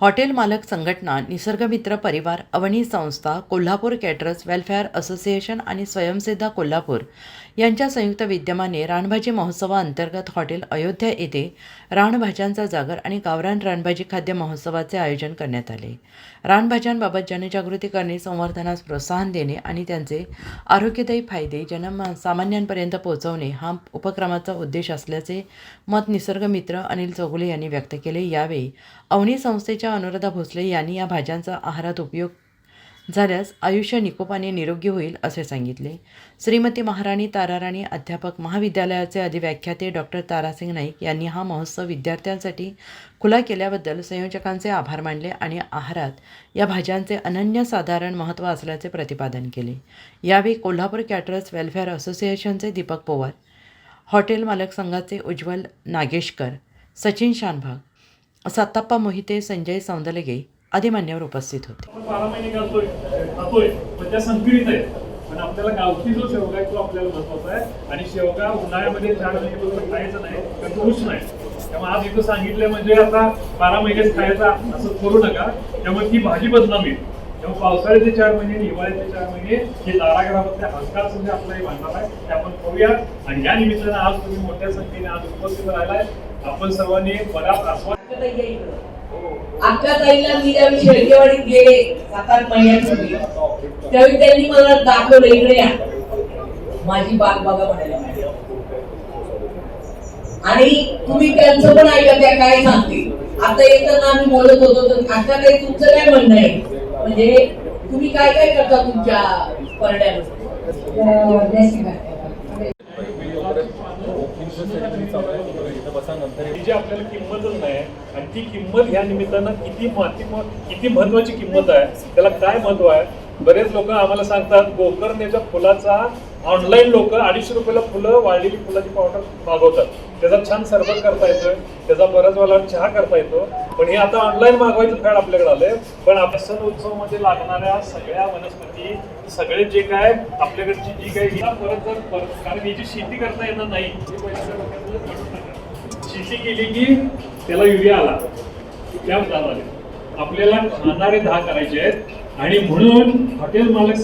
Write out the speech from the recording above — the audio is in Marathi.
हॉटेल मालक संघटना निसर्गमित्र परिवार अवनी संस्था कोल्हापूर कॅटरर्स वेलफेअर असोसिएशन आणि स्वयंसिद्धा कोल्हापूर यांच्या संयुक्त विद्यमाने रानभाजी महोत्सवाअंतर्गत हॉटेल अयोध्या येथे रानभाज्यांचा जागर आणि गावरान रानभाजी खाद्य महोत्सवाचे आयोजन करण्यात आले. रानभाज्यांबाबत जनजागृती करणे संवर्धनास प्रोत्साहन देणे आणि त्यांचे आरोग्यदायी फायदे जनसामान्यांपर्यंत पोहोचवणे हा उपक्रमाचा उद्देश असल्याचे मत निसर्गमित्र अनिल चौगुले यांनी व्यक्त केले. यावेळी अवनी संस्थेच्या अनुराधा भोसले यांनी या भाज्यांचा आहारात उपयोग झाल्यास आयुष्य निकोपाने निरोगी होईल असे सांगितले. श्रीमती महाराणी ताराराणी अध्यापक महाविद्यालयाचे अधिव्याख्याते डॉक्टर तारासिंग नाईक यांनी हा महोत्सव विद्यार्थ्यांसाठी खुला केल्याबद्दल संयोजकांचे आभार मानले आणि आहारात या भाज्यांचे अनन्यसाधारण महत्त्व असल्याचे प्रतिपादन केले. यावेळी कोल्हापूर कॅटरर्स वेलफेअर असोसिएशनचे दीपक पोवार हॉटेल मालक संघाचे उज्ज्वल नागेशकर सचिन शानभाग सत्ताप्पा मोहिते संजय सौंदलगे आदी मान्यवर उपस्थित होते. आपण बारा महिने घालतोय खातोय पण त्या संकरित आहे पण आपल्याला गावठी जो शेवगा आहे तो आपल्याला महत्त्वाचा आहे. आणि शेवगा उन्हाळ्यामध्ये चार महिने खायचं नाही तर तो उष्ण आहे. त्यामुळे आज इथं सांगितलंय म्हणजे आता बारा महिनेच खायचा असं करू नका. त्यामुळे ती भाजी बदनामी त्यामुळे पावसाळ्याचे चार महिने हिवाळ्याचे चार महिने हे दारागृहामध्ये हलकाच संधी आपलं हे भांडणार आहे. ते आपण करूया आणि या निमित्तानं आज तुम्ही मोठ्या संख्येने आज उपस्थित राहिलाय. आपण सर्वांनी बराच आस्वाद आमच्या ताईला मी ज्यावेळी शेळकेवाडीत गेले सात आठ महिन्यांपूर्वी त्यावेळी त्यांनी मला दाखवलं इकडे या. माझी बाग बघा म्हणायला आणि तुम्ही त्यांचं पण ऐका त्या काय सांगते. आता येताना आम्ही बोलत होतो तर आता काही तुमचं काय म्हणणं आहे? म्हणजे तुम्ही काय काय करता तुमच्या ही जी आपल्याला किंमतच नाही आणि ती किंमत ह्या निमित्तानं किती माती किती महत्वाची किंमत आहे त्याला काय महत्त्व आहे? बरेच लोक आम्हाला सांगतात गोकर्णेच्या फुलाचा ऑनलाईन लोक अडीचशे रुपयाला फुलं वाळलेली फुलाची पावडर मागवतात. त्याचा छान सरबत करता येतोय त्याचा बऱ्याच वेळा चहा करता येतो. पण हे आता ऑनलाईन मागवायचं फॅड आपल्याकडे आलंय. पण आपण सण उत्सवामध्ये लागणाऱ्या सगळ्या वनस्पती सगळे जे काय आपल्याकडची जी काही परत जर परत कारण जी शेती करता येणार नाही शेती केली की त्याला युरिया आला. त्या आपल्याला खाणारे दहा करायचे आहेत आणि म्हणून हॉटेल मालक